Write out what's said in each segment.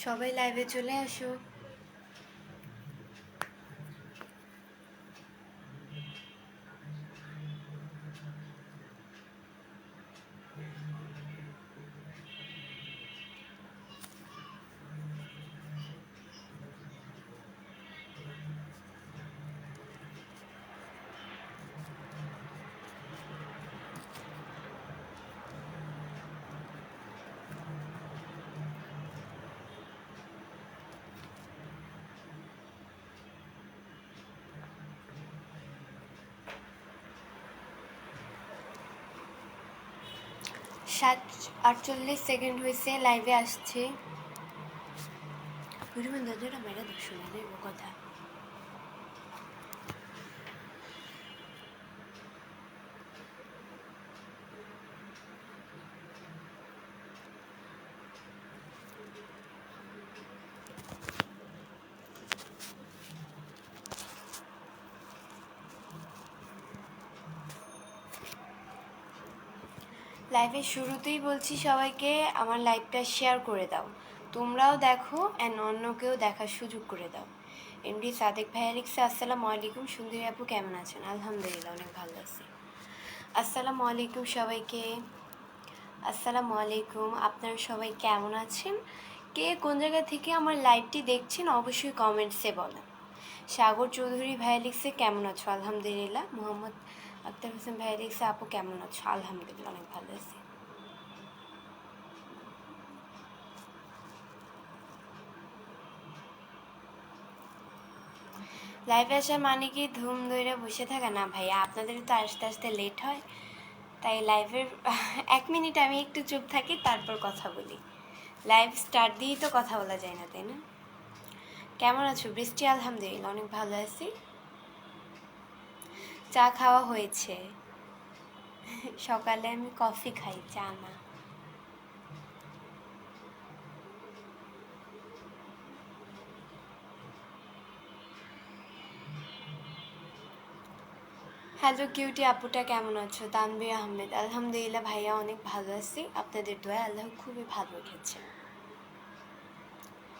সবাই লাইভে চলে আসো সাত আটচল্লিশ সেকেন্ড হয়েছে লাইভে আসছে। পরিমাণ দাদাটা মেয়েরা দশ শুনে দেবো কথা। লাইভের শুরুতেই বলছি সবাইকে, আমার লাইভটা শেয়ার করে দাও। তোমরাও দেখো অ্যান্ড অন্যকেও দেখার সুযোগ করে দাও। এমডি সাদেক ভাইয়া লিখছে, আসসালামু আলাইকুম, সুন্দরী আপু কেমন আছেন? আলহামদুলিল্লাহ, অনেক ভালো আছি। আসসালামু আলাইকুম সবাইকে। আসসালামু আলাইকুম, আপনারা সবাই কেমন আছেন? কে কোন জায়গা থেকে আমার লাইভটি দেখছেন, অবশ্যই কমেন্টসে বলেন। সাগর চৌধুরী ভাইয়া কেমন আছো? আলহামদুলিল্লাহ। মোহাম্মদ আক্তার হোসেন ভাইয়া আপু কেমন আছো? আলহামদুলিল্লাহ, অনেক ভালো আছি। লাইভে আসার মানে কি ধুম ধরে বসে থাকা? না ভাইয়া, আপনাদের তো আসতে আসতে লেট হয়। তাই লাইভের এক মিনিট আমি একটু চুপ থাকি, তারপর কথা বলি। লাইভ স্টার্ট দিয়েই তো কথা বলা যায় না, তাই না? কেমন আছো? বৃষ্টি আলহামদুলিল্লাহ, অনেক ভালো আছি। চা খাওয়া হয়েছে। সকালে আমি কফি খাই, চা না। হ্যালো কিউটি আপুটা কেমন আছো? তানবির আহমেদ। আলহামদুলিল্লাহ ভাইয়া অনেক ভালো আছি। আপনাদের দোয়া আল্লাহ খুবই ভালো রেখেছে।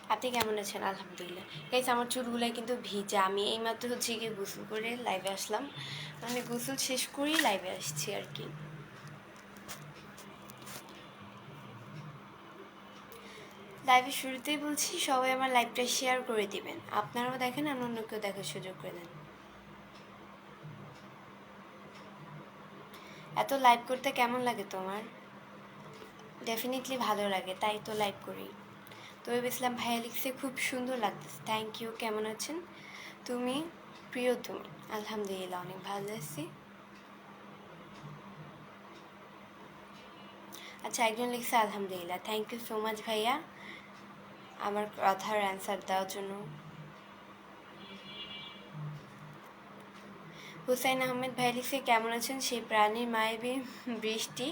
আপনি কেমন আছেন? আলহামদুলিল্লাহ। গাইস আমার চুলগুলো কিন্তু ভিজা। আমি এইমাত্র হচ্ছে গিয়ে গোসল করে লাইভে আসলাম। মানে গোসল শেষ করেই লাইভে আসছি আর কি। লাইভের শুরুতেই বলছি, সবাই আমার লাইভটা শেয়ার করে দিবেন। আপনারাও দেখেন আর অন্য কেউ দেখার সুযোগ করে দেন। এত লাইভ করতে কেমন লাগে তোমার? ডেফিনেটলি ভালো লাগে, তাই তো লাইভ করি। তো ইসলাম ভাইয়া লিখছে, খুব সুন্দর লাগতেছে। থ্যাংক ইউ কেমন আছেন? তুমি, প্রিয় তুমি। আলহামদুলিল্লাহ, অনেক ভালো আছি। আচ্ছা একজন লিখছে, আলহামদুলিল্লাহ। থ্যাংক ইউ সো মাচ ভাইয়া। আমার কথার অ্যান্সার দেওয়ার জন্য। হুসাইন আহমেদ ভাই লিখছে কেমন আছেন? সেই প্রাণীর মায়াবী বৃষ্টি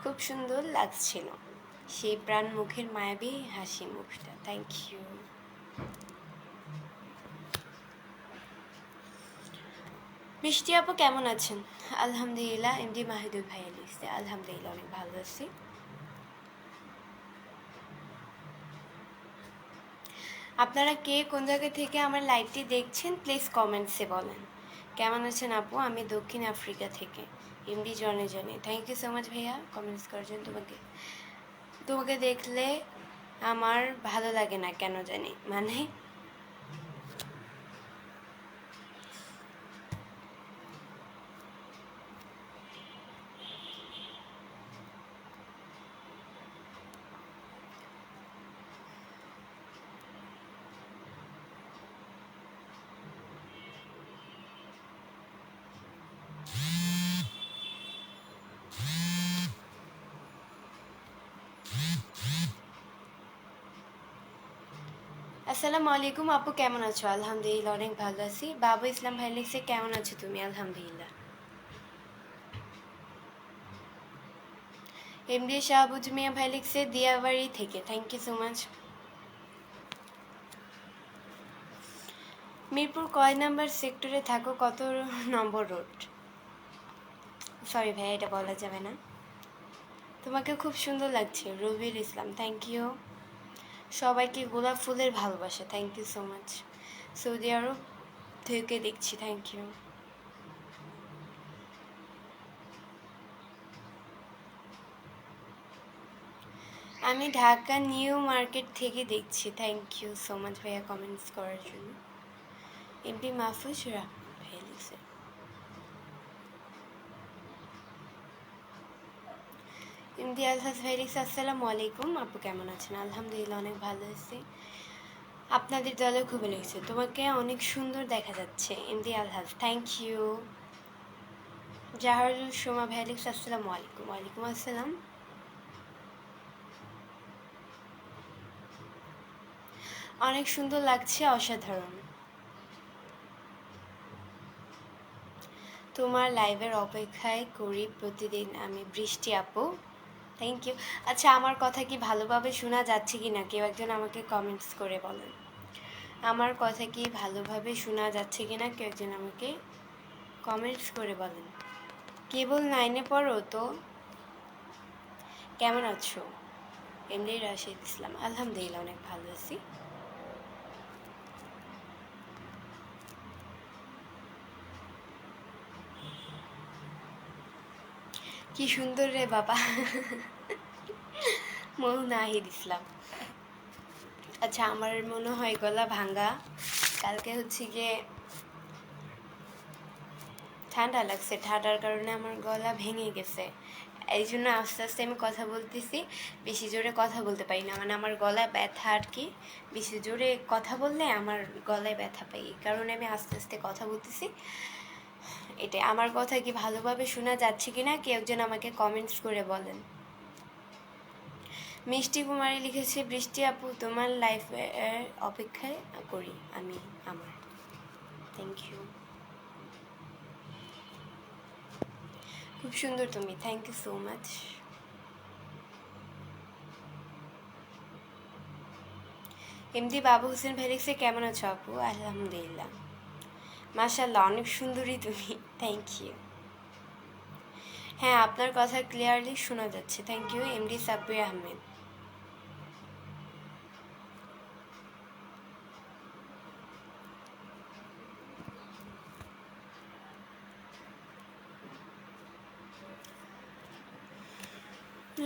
খুব সুন্দর লাগছিল। সেই প্রাণ মুখের মায়াবী হাসি মুখটা। থ্যাংক ইউ বৃষ্টি আপু কেমন আছেন? আলহামদুলিল্লাহ এমডি মাহিদুল ভাইয়া লিখছে আলহামদুলিল্লাহ, অনেক ভালো আছি। আপনারা কে কোন জায়গা থেকে আমার লাইভটি দেখছেন প্লিজ কমেন্টসে বলেন। কেমন আছেন আপু? আমি দক্ষিণ আফ্রিকা থেকে এমডি জনে জনে থ্যাংক ইউ সো মাচ ভাইয়া কমেন্টস করার জন্য তোমাকে। তোমাকে দেখলে আমার ভালো লাগে না কেন জানি মানে আসসালামু আলাইকুম, আপু কেমন আছো? আলহামদুলিল্লাহ, অনেক ভালো আছি। বাবু ইসলাম ভাই লিখছে, কেমন আছো তুমি? আলহামদুলিল্লাহ। এমডি শাহবুজ মিয়া ভাই লিখছে, দিয়াবাড়ি থেকে। Thank you so much Mirpur কয় নাম্বার সেক্টরে থাকো? কত নম্বর রোড? সরি ভাই এটা বলা যাবে না। তোমাকে খুব সুন্দর লাগছে রবির ইসলাম। থ্যাংক ইউ সবাইকে গোলাপ ফুলের ভালোবাসা। Thank you so much Saudi Arab থেকে দেখছি থ্যাংক ইউ আমি ঢাকা নিউ মার্কেট থেকে দেখছি থ্যাংক ইউ সো মাচ ভাইয়া কমেন্টস করার জন্য। এমপি মাহফুজ রাখ ভাইয়া এমডি আলহাজ আসসালামু আলাইকুম। আপু কেমন আছেন? আলহামদুলিল্লাহ, অনেক ভালো আছি। আপনাদের দলে খুবই লেগেছে তোমাকে অনেক সুন্দর দেখা যাচ্ছে এমডি আলহাজ থ্যাংক ইউ জাহারুল সোমা লিখছে আসসালামু আলাইকুম। ওয়ালাইকুম আসসালাম। অনেক সুন্দর লাগছে, অসাধারণ। তোমার লাইভের অপেক্ষায় করি প্রতিদিন আমি, বৃষ্টি আপু। থ্যাংক ইউ আচ্ছা আমার কথা কি ভালোভাবে শোনা যাচ্ছে কি না কেউ একজন আমাকে কমেন্টস করে বলেন। আমার কথা কি ভালোভাবে শোনা যাচ্ছে কি না কেউ একজন আমাকে কমেন্টস করে বলেন। কেবল নাইনে পড়ো তো। কেমন আছো? এমনি রাশিদ ইসলাম। আলহামদুলিল্লাহ, অনেক ভালো আছি। কি সুন্দর রে বাবা। নাহিদ ইসলাম আচ্ছা আমার মনে হয় গলা ভাঙ্গা কালকে হচ্ছে গিয়ে ঠান্ডা লাগছে। ঠান্ডার কারণে আমার গলা ভেঙে গেছে। এই জন্য আস্তে আস্তে আমি কথা বলতেছি। বেশি জোরে কথা বলতে পারি না। মানে আমার গলায় ব্যথা আর কি। বেশি জোরে কথা বললে আমার গলায় ব্যথা পাই। কারণে আমি আস্তে আস্তে কথা বলতেছি। এটাই। আমার কথা কি ভালোভাবে শোনা যাচ্ছে কি না কেউ একজন আমাকে কমেন্টস করে বলেন। মিষ্টি কুমারী লিখেছে, বৃষ্টি আপু, তোমার লাইফে অপেক্ষায় করি আমি, আমার। থ্যাংক ইউ খুব সুন্দর তুমি thank you so much MD Babu Hossain ভেরিক্সে কেমন আছো আপু? আলহামদুলিল্লাহ। মাশাল্লাহ অনেক সুন্দরী তুমি। থ্যাংক ইউ হ্যাঁ আপনার কথা ক্লিয়ারলি শোনা যাচ্ছে। Thank you MD Sabbir Ahmed.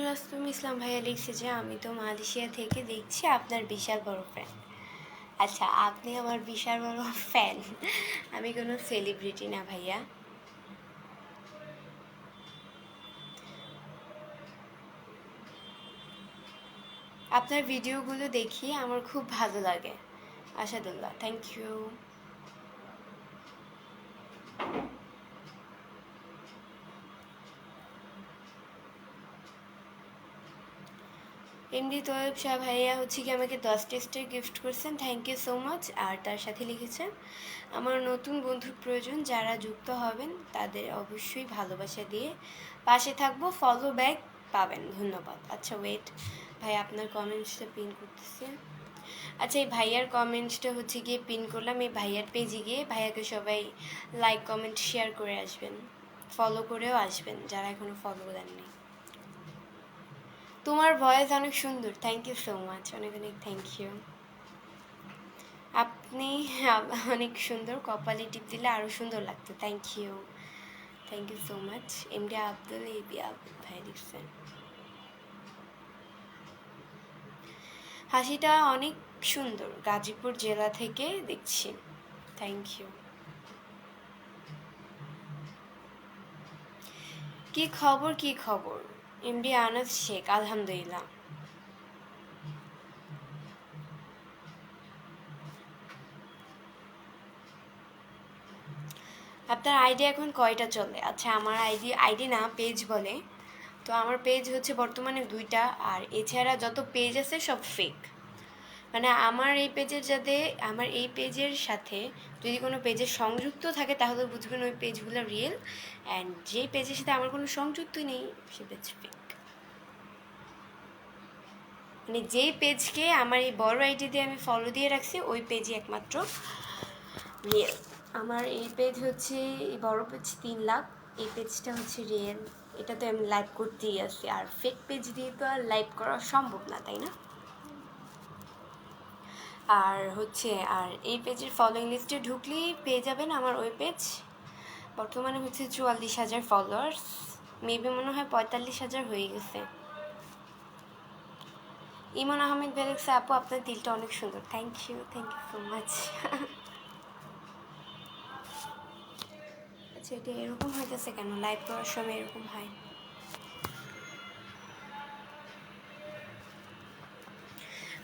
Rustam Islam ভাইয়া লিখছে যে, আমি তো মালয়েশিয়া থেকে দেখছি আপনার বিশাল বড় ফ্যান আচ্ছা আপনি আমার বিশাল বড় ফ্যান আমি কোনো সেলিব্রিটি না, ভাইয়া। আপনার ভিডিওগুলো দেখি, আমার খুব ভালো লাগে। Asadullah thank you MD Toyeb Shah ভাইয়া হচ্ছে কি আমাকে দশ টেস্টের গিফট করছেন। থ্যাংক ইউ সো মাচ আর তার সাথে লিখেছেন, আমার নতুন বন্ধুর প্রয়োজন, যারা যুক্ত হবেন, তাদের অবশ্যই ভালোবাসা দিয়ে পাশে থাকব। ফলো ব্যাক পাবেন। ধন্যবাদ। আচ্ছা ওয়েট ভাই, আপনার কমেন্টসটা পিন করতেছে। আচ্ছা এই ভাইয়ার কমেন্টসটা হচ্ছে গিয়ে পিন করলাম। এই ভাইয়ার পেজে গিয়ে ভাইয়াকে সবাই লাইক কমেন্ট শেয়ার করে আসবেন। ফলো করেও আসবেন, যারা এখনও ফলো দেননি। তোমার ভয়েস অনেক সুন্দর। থ্যাংক ইউ সো মাচ অনেক অনেক থ্যাংক ইউ আপনি অনেক সুন্দর। কপালে টিপ দিলে আরও সুন্দর লাগতো। Thank you thank you so much MD Abdul AB Abdul ভাই লিখছেন হাসিটা অনেক সুন্দর। গাজীপুর জেলা থেকে দেখছি। থ্যাংক ইউ কি খবর কি খবর? এমডি শেখ আলহামদুলিল্লাহ আপনার আইডি এখন কয়টা চলে? আচ্ছা আমার আইডি আইডি না, পেজ বলে। তো আমার পেজ হচ্ছে বর্তমানে দুইটা, আর এছাড়া যত পেজ আছে সব ফেক মানে আমার এই পেজের যাতে, আমার এই পেজের সাথে যদি কোনো পেজের সংযুক্ত থাকে, তাহলে বুঝবেন ওই পেজগুলো রিয়েল অ্যান্ড যেই পেজের সাথে আমার কোনো সংযুক্তই নেই, সে পেজ ফেক মানে যেই পেজকে আমার এই বড় আইডি দিয়ে আমি ফলো দিয়ে রাখছি, ওই পেজই একমাত্র রিয়েল আমার এই পেজ হচ্ছে, এই বড় পেজ তিন লাখ, এই পেজটা হচ্ছে রিয়েল এটাতে আমি লাইভ করতেই আছি। আর ফেক পেজ দিয়ে তো আর লাইভ করা সম্ভব না, তাই না? আর হচ্ছে, আর এই পেজের ফলোয়িং লিস্টে ঢুকলেই পেয়ে যাবেন আমার ওই পেজ বর্তমানে হচ্ছে চুয়াল্লিশ হাজার ফলোয়ার্স মেবি মনে হয় পঁয়তাল্লিশ হাজার হয়ে গেছে। ইমন আহমেদ বেলেক্স আপু, আপনার দিলটা অনেক সুন্দর। Thank you thank you so much আচ্ছা এটা এরকম হইতেছে কেন? লাইভ করার সময় এরকম হয়।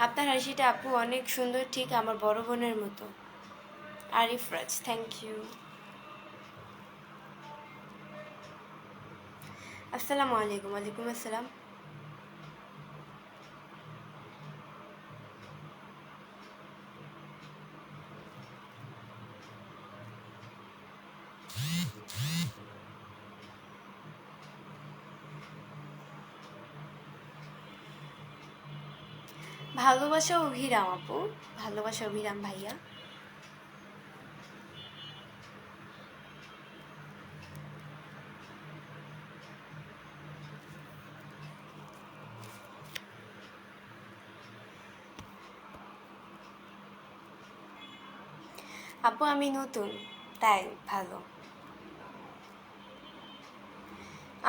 আপনার হাসিটা আপু অনেক সুন্দর, ঠিক আমার বড় বোনের মতো। আরিফ রাজ থ্যাংক ইউ আসসালামু আলাইকুম, ওয়ালাইকুম আসসালাম। ভালোবাসা অভিরাম আপু, ভালোবাসা অভিরাম ভাইয়া। আপু, আমি নতুন, তাই ভালো।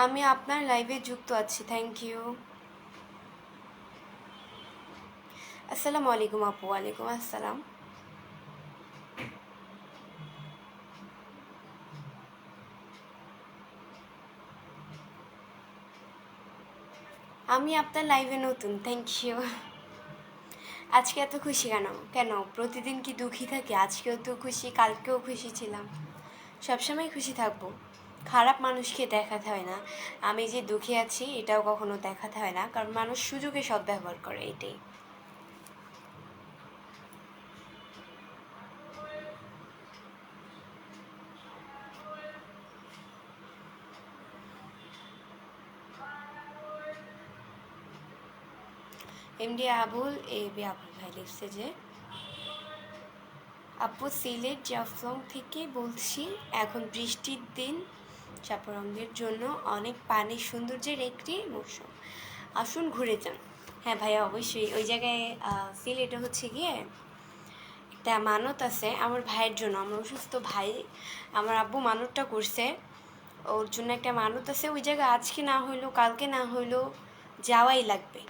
আমি আপনার লাইভে যুক্ত আছি থ্যাংক ইউ আসসালামু আলাইকুম আপু, ওয়ালাইকুম আসসালাম। আমি আপনার লাইভে নতুন থ্যাংক ইউ আজকে এত খুশি কেন? কেন? প্রতিদিন কি দুঃখী থাকি? আজকেও তো খুশি, কালকেও খুশি ছিলাম। সবসময় খুশি থাকব। খারাপ মানুষকে দেখাতে হয় না। আমি যে দুঃখী আছি, এটাও কখনো দেখাতে হয় না। কারণ মানুষ সুযোগে সদ্ব্যবহার করে, এটাই। MD Abul A B Abul ভাই লিখছে যে আপু সিলেট জাফলং থেকে বলছি এখন বৃষ্টির দিন চাপরঙ্গের জন্য অনেক পানি সৌন্দর্যের একটি মৌসুম আসুন ঘুরে যান হ্যাঁ ভাইয়া অবশ্যই ওই জায়গায় সিলেটে হচ্ছে গিয়ে একটা মানত আছে আমার ভাইয়ের জন্য আমার অসুস্থ ভাই আমার আব্বু মানতটা করছে ওর জন্য একটা মানত আছে ওই জায়গায় আজকে না হইলেও কালকে না হইলেও যাওয়াই লাগবে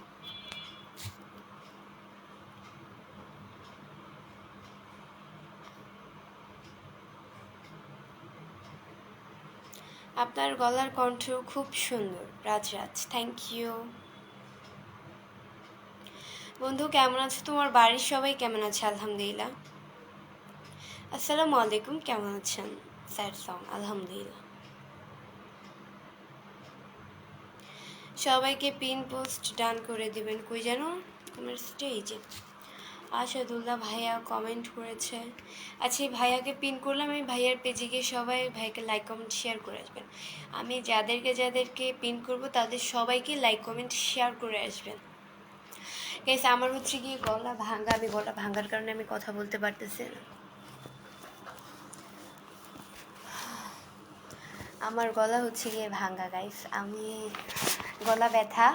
আপনার গলার কণ্ঠ খুব সুন্দর। রাজরাজ থ্যাংক ইউ বন্ধু, কেমন আছো তোমার বাড়ির সবাই? কেমন আছে? আলহামদুলিল্লাহ। আসসালামু আলাইকুম, কেমন আছেন? স্যার সং আলহামদুলিল্লাহ। সবাইকে পিন পোস্ট ডান করে দিবেন। কই যেন? তোমার স্টেজে আশাদুল্লাহ ভাইয়া কমেন্ট করেছে। আচ্ছা এই ভাইয়াকে পিন করলাম আমি ভাইয়ার পেজে গিয়ে সবাই ভাইকে লাইক কমেন্ট শেয়ার করে আসবেন। আমি যাদেরকে যাদেরকে পিন করব, তাদের সবাইকে লাইক কমেন্ট শেয়ার করে আসবেন। গাইস আমার হচ্ছে গিয়ে গলা ভাঙ্গা, আমি গলা ভাঙ্গার কারণে আমি কথা বলতে পারতেছি না। আমার গলা হচ্ছে গিয়ে ভাঙ্গা গাইস আমি গলা ব্যথা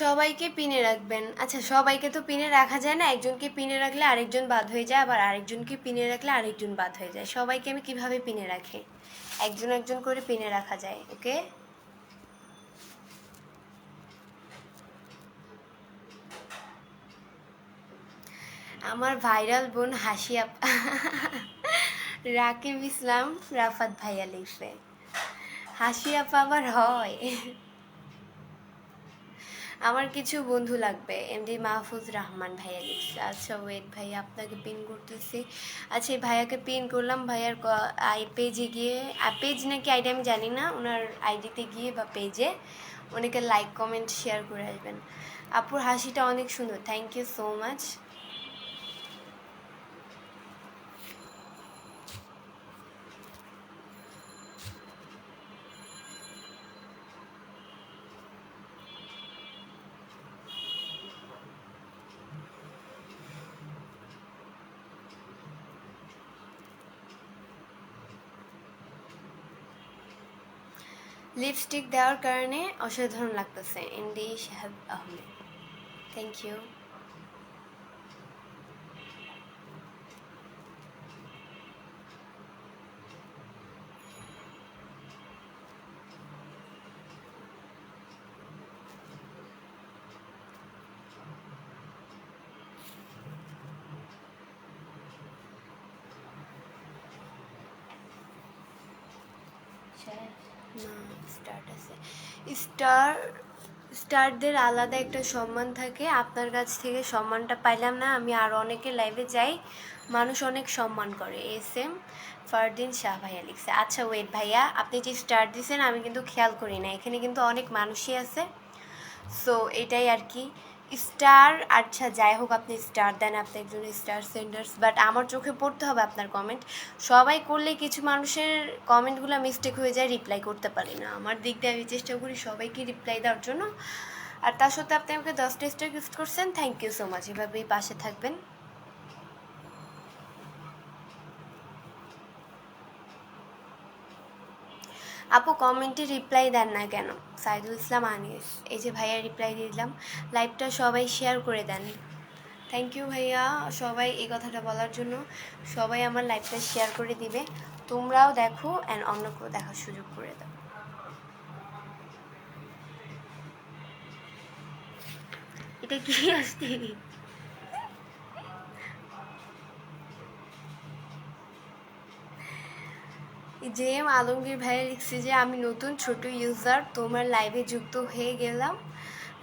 সবাইকে পিনে রাখবেন। আচ্ছা সবাইকে তো পিনে রাখা যায় না, একজনকে পিনে রাখলে আরেকজন বাদ হয়ে যায়, আবার আরেকজনকে পিনে রাখলে আরেকজন বাদ হয়ে যায়। সবাইকে আমি কীভাবে পিনে রাখি? একজন একজন করে পিনে রাখা যায়, ওকে? আমার ভাইরাল বোন হাসি রাকিব ইসলাম, রাফাত ভাইয়া লিখবে। হাসি আপা আবার হয়। আমার কিছু বন্ধু লাগবে এমডি মাহফুজ রহমান ভাইয়া লিখছে। আচ্ছা ওয়েট ভাই, আপনাকে পিন করতেছি। আচ্ছা এই ভাইয়াকে পিন করলাম। ভাইয়ার আই পেজে গিয়ে পেজ নাকি আইডি আমি জানি না ওনার আইডিতে গিয়ে বা পেজে অনেকে লাইক কমেন্ট শেয়ার করে আসবেন। আপুর হাসিটা অনেক সুন্দর। Thank you so much lipstick দেওয়ার কারণে অসাধারণ লাগতেছে। ND Shahab Ahmed. Thank you start আছে। স্টার, স্টারদের আলাদা একটা সম্মান থাকে। আপনার কাছ থেকে সম্মানটা পাইলাম না, আমি আর অনেকে লাইভে যাই, মানুষ অনেক সম্মান করে। এস এম ফারদিন শাহ ভাইয়া লিখছে আচ্ছা ওয়েট ভাইয়া, আপনি যে স্টার দিয়েছেন আমি কিন্তু খেয়াল করি না। এখানে কিন্তু অনেক মানুষই আছে। সো এটাই আর কি। স্টার আচ্ছা যাই হোক, আপনি স্টার, দেন আপনি একজন স্টার সেন্ডার্স বাট আমার চোখে পড়তে হবে আপনার কমেন্ট সবাই করলে কিছু মানুষের কমেন্টগুলো মিস্টেক হয়ে যায় রিপ্লাই করতে পারি না। আমার দিক দিয়ে আমি চেষ্টা করি সবাইকে রিপ্লাই দেওয়ার জন্য। আর তার সত্ত্বেও আপনি আমাকে দশটা স্টার গিফট করছেন থ্যাংক ইউ সো মাচ এভাবেই পাশে থাকবেন। আপু কমেন্টে রিপ্লাই দেন না কেন? সাইদুল ইসলাম আনিস, এই যে ভাইয়া রিপ্লাই দিয়ে দিলাম লাইভটা সবাই শেয়ার করে দেন। থ্যাংক ইউ ভাইয়া, সবাই এই কথাটা বলার জন্য, সবাই আমার লাইভটা শেয়ার করে দিবে, তোমরাও দেখো অ্যান্ড অন্যকেও দেখার সুযোগ করে দাও। এটা কি আসছে? জে এম আলমগীর ভাইয়া লিখছে যে, আমি নতুন ছোট ইউজার তোমার লাইভে যুক্ত হয়ে গেলাম।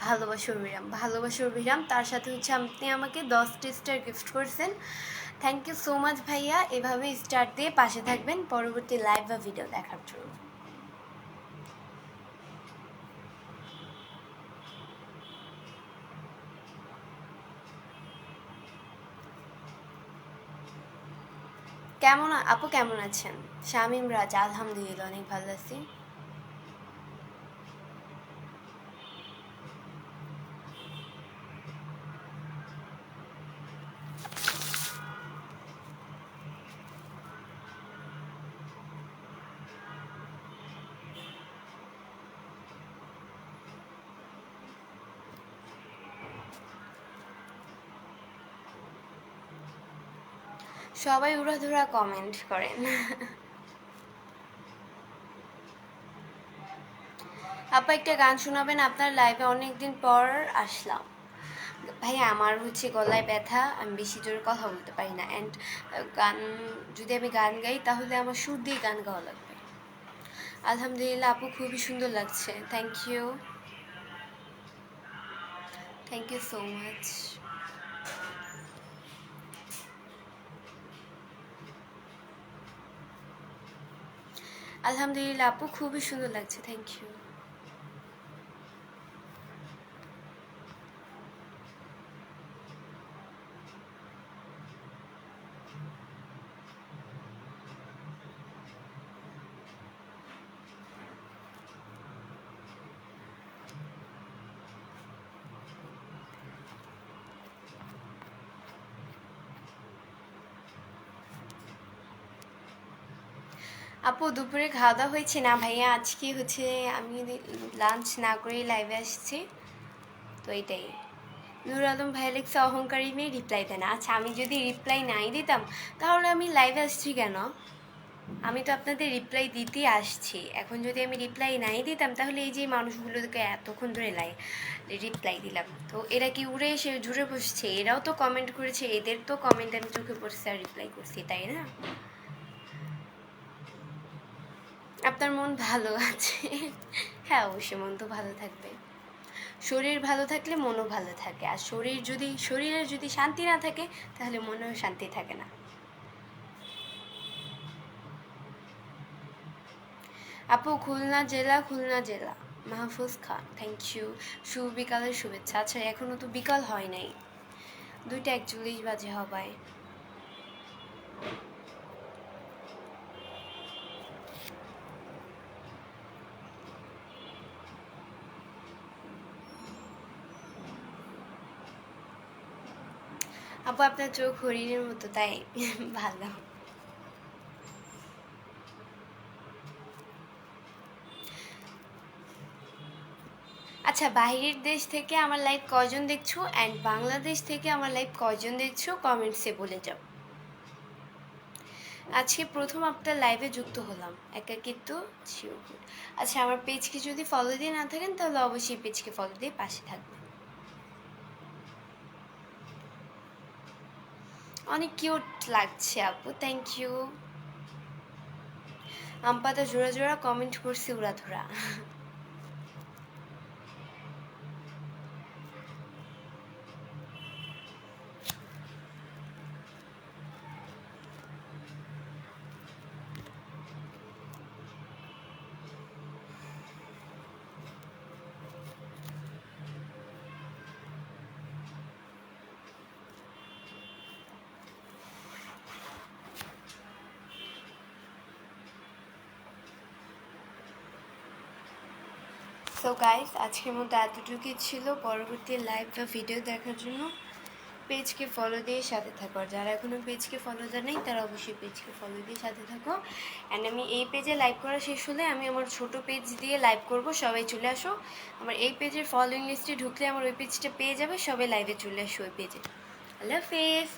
ভালোবাসো অভিরাম ভালোবাসো অভিরাম। তার সাথে হচ্ছে আপনি আমাকে দশটি স্টার গিফট করছেন। থ্যাংক ইউ সো মাচ ভাইয়া। এভাবে স্টার দিয়ে পাশে থাকবেন। পরবর্তী লাইভ বা ভিডিও দেখার জন্য। কেমন আপু কেমন আছেন? শামিম রাজ আলহামদুলিল্লাহ অনেক ভালো আছি। সবাই উড়াধুরা কমেন্ট করেন। আপা একটা গান শোনাবেন, আপনার লাইভে অনেকদিন পর আসলাম। ভাই আমার হচ্ছে গলায় ব্যথা, আমি বেশি জোরে কথা বলতে পারি না। অ্যান্ড গান, যদি আমি গান গাই, তাহলে আমার সুর দিয়ে গান গাওয়া লাগবে। আলহামদুলিল্লাহ, আপু খুবই সুন্দর লাগছে। Thank you thank you so much আলহামদুলিল্লাহ আপু খুবই সুন্দর লাগছে থ্যাংক ইউ আপু, দুপুরে খাওয়া দাওয়া হয়েছে না ভাইয়া? আজকে হচ্ছে আমি লাঞ্চ না করেই লাইভে আসছি। তো এইটাই নুর আলম ভাই লেখছে, অহংকারী মেয়ে রিপ্লাই দেয় না। আচ্ছা আমি যদি রিপ্লাই নাই দিতাম, তাহলে আমি লাইভে আসছি কেন? আমি তো আপনাদের রিপ্লাই দিতেই আসছি। এখন যদি আমি রিপ্লাই নাই দিতাম, তাহলে এই যে মানুষগুলোকে এতক্ষণ ধরে লাই রিপ্লাই দিলাম। তো এরা কি উড়ে এসে ঝুড়ে বসছে? এরাও তো কমেন্ট করেছে, এদের তো কমেন্ট আমি চোখে পড়ছে আর রিপ্লাই করছি, তাই না? আপনার মন ভালো আছে? হ্যাঁ অবশ্যই মন তো ভালো থাকবে। শরীর ভালো থাকলে মনও ভালো থাকে। আর শরীর যদি শরীরের যদি শান্তি না থাকে, তাহলে মনেও শান্তি থাকে না। আপু, খুলনা জেলা খুলনা জেলা। মাহফুজ খান থ্যাংক ইউ শুভ বিকালের শুভেচ্ছা। আচ্ছা এখনও তো বিকাল হয় নাই। দুইটা একচল্লিশ বাজে হবায়। আপু, আপনার চোখ হরিণের মতো, তাই ভালো। আচ্ছা বাইরের দেশ থেকে আমার লাইভ কজন দেখছ? অ্যান্ড বাংলাদেশ থেকে আমার লাইভ কজন দেখছ? কমেন্টসে বলে যাও। আজকে প্রথম আপনার লাইভে যুক্ত হলাম। একাকিত্ব আচ্ছা আমার পেজকে যদি ফলো দিয়ে না থাকেন, তাহলে অবশ্যই পেজকে ফলো দিয়ে পাশে থাকবেন। অনেক কিউট লাগছে আপু থ্যাংক ইউ আমপাতা জোড়া জোড়া কমেন্ট করছি উড়া ধরা সো গাইস আজকের মতো এতটুকুই ছিল। পরবর্তী লাইভ বা ভিডিও দেখার জন্য পেজকে ফলো দিয়ে সাথে থাকো। আর যারা এখনও পেজকে ফলো দেয় নাই, তারা অবশ্যই পেজকে ফলো দিয়ে সাথে থাকো। অ্যান্ড আমি এই পেজে লাইভ করা শেষ হলে আমি আমার ছোট পেজ দিয়ে লাইভ করব। সবাই চলে আসো। আমার এই পেজের ফলোইং লিস্টে ঢুকলে আমার ওই পেজটা পেয়ে যাবে। সবাই লাইভে চলে আসো ওই পেজে আল্লাহ হাফেজ।